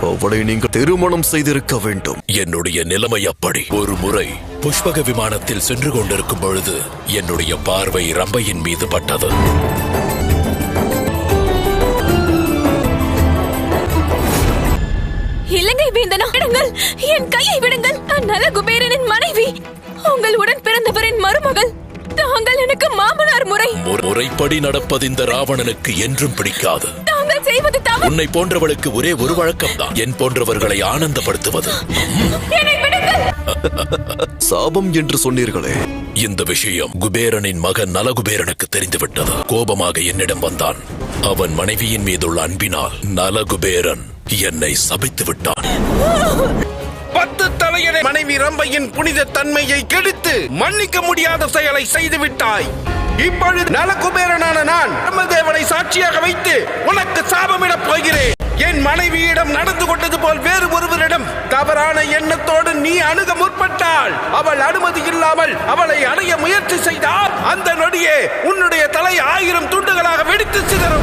அவளை நீங்கள் திருமணம் செய்திருக்க வேண்டும். என்னுடைய நிலைமை அப்படி. ஒரு முறை புஷ்பக விமானத்தில் சென்று கொண்டிருக்கும் பொழுது என்னுடைய பார்வை ரம்பையின் மீது பட்டது. இலங்கை வேந்தனா? விடுங்கள். என் கையை விடுங்கள். நான் நலகுபேரனின் மனைவி. உங்கள் உடன் பிறந்தவரின் மருமகள். தாங்கள் எனக்கு மாமனார் முறை. முறை- முறைப்படி நடப்பது இந்த ராவணனுக்கு என்றும் பிடிக்காது. செய்வது தவறு. உன்னை போன்றவளுக்கு ஒரே ஒரு வழக்கம்தான். என் போன்றவர்களை ஆனந்தப்படுத்துவது. சாபம் என்று சொன்னீர்களே. இந்த விஷயம் குபேரனின் மகன் நலகுபேரனுக்கு தெரிந்துவிட்டது. கோபமாக என்னிடம் வந்தான். அவன் மனைவியின் மீதுள்ள அன்பினால் நலகுபேரன் என்னை சபித்து விட்டான். பத்து தலையணை மனைவி ரம்பையின் புனித தன்மையை கெடுத்து மன்னிக்க முடியாத செயலை செய்து விட்டாய் இப்பொழுது நலகுபேரனான நான் பிரம்மதேவனை சாட்சியாக வைத்து உனக்கு சாபமிடப் போகிறேன். என் மனைவியிடம் நடந்து கொண்டது போல் வேறு ஒருவரிடம் தவறான எண்ணத்தோடு நீ அணுக முற்பட்டாள் அவள் அனுமதி இல்லாமல் அவளை அடைய முயற்சி செய்தால் அந்த நொடியே உன்னுடைய தலை ஆயிரம் துண்டுகளாக வெடித்து சிதறும்.